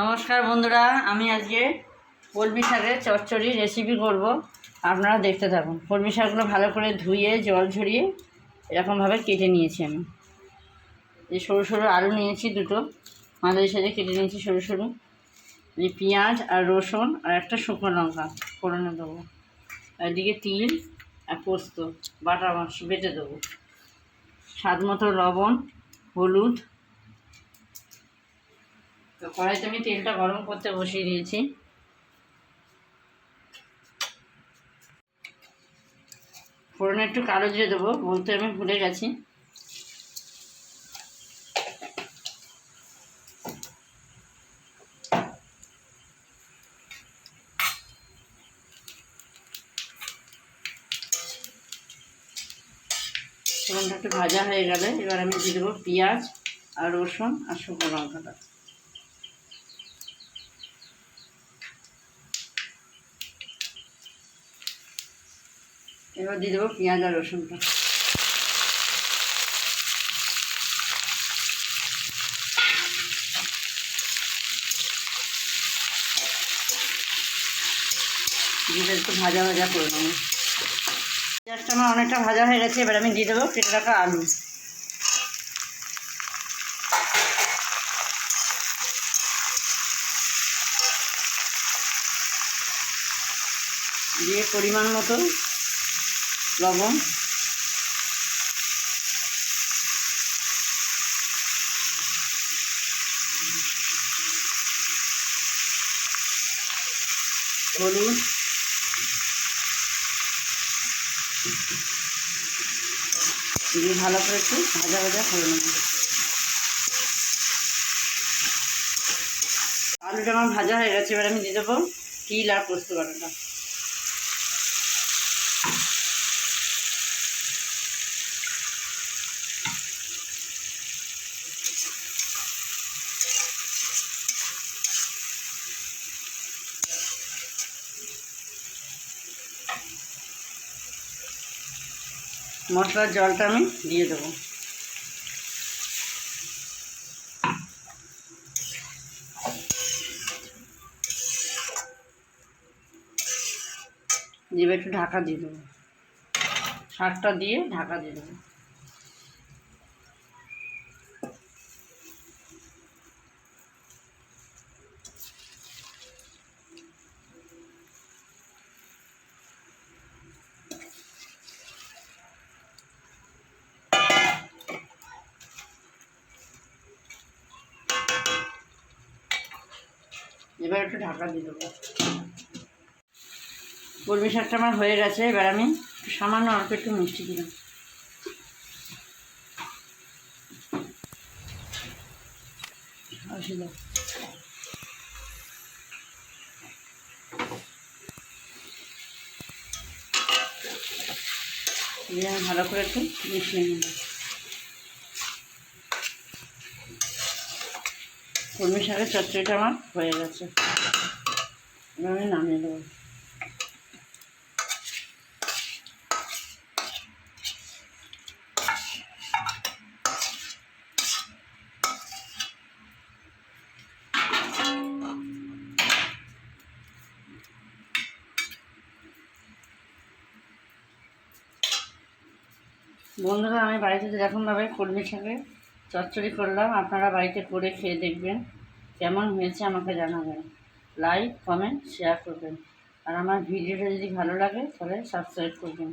নমস্কার বন্ধুরা, আমি আজকে কলমি শাকের চচ্চড়ি রেসিপি করব। আপনারা দেখতে থাকুন। কলমি শাকগুলো ভালো করে ধুয়ে, জল ঝরিয়ে এরকমভাবে কেটে নিয়েছি আমি। এই সরু সরু আলু নিয়েছি দুটো। মাঝারি সাজে কেটে নিয়েছি সরু সরু। এই পেঁয়াজ আর রসুন আর একটা শুকনো লঙ্কা ফোড়নে দেবো। এদিকে তিল আর পোস্ত বাটা মাছ বেটে দেবো। স্বাদ মতো লবণ, হলুদ তো কড়াইতে আমি তেলটা গরম করতে বসিয়ে দিয়েছি। ফোড়নে একটু কালো জিরে দেবো, বলতে আমি ভুলে গেছি। ফোড়নটা একটু ভাজা হয়ে গেলে এবার আমি দিয়ে দেবো পেঁয়াজ আর রসুন আর শুকনো লঙ্কাটা। এবার দিয়ে দেবো পেঁয়াজ আর রসুনটা। দিয়ে একটু ভাজা ভাজা করে নেব। পেঁয়াজটা আমার অনেকটা ভাজা হয়ে গেছে, এবার আমি দিয়ে দেবো কেটে রাখা আলু। দিয়ে পরিমাণ মতো লবণ। হলুদ। দিয়ে ভালো করে একটু ভাজা ভাজা করে নেব। আলুটা আমার ভাজা হয়ে গেছে, এবার আমি দিয়ে দেবো তিল আর পোস্ত বাটাটা। মশলার জলটা আমি দিয়ে দেবো। দিয়ে একটু ঢাকা দিয়ে দেবো। শাকটা দিয়ে ঢাকা দিয়ে দেবো। এবার একটু ঢাকা দিয়ে দেবো। কলমি শাকটা আমার হয়ে গেছে, এবার আমি সামান্য অল্প একটু মিষ্টি দিলাম ভালো করে একটু মিশিয়ে নেব। কলমি শাকের চচ্চড়িটা আমার হয়ে গেছে। আমি নামিয়ে দেবো। বন্ধুরা, আমি বাড়িতে যেরকমভাবে কলমি শাকে চচ্চড়ি করলাম, আপনারা বাড়িতে করে খেয়ে দেখবেন। কেমন হয়েছে আমাকে জানাবেন। লাইক কমেন্ট শেয়ার করবেন। আর আমার ভিডিওটা যদি ভালো লাগে, তাহলে সাবস্ক্রাইব করবেন।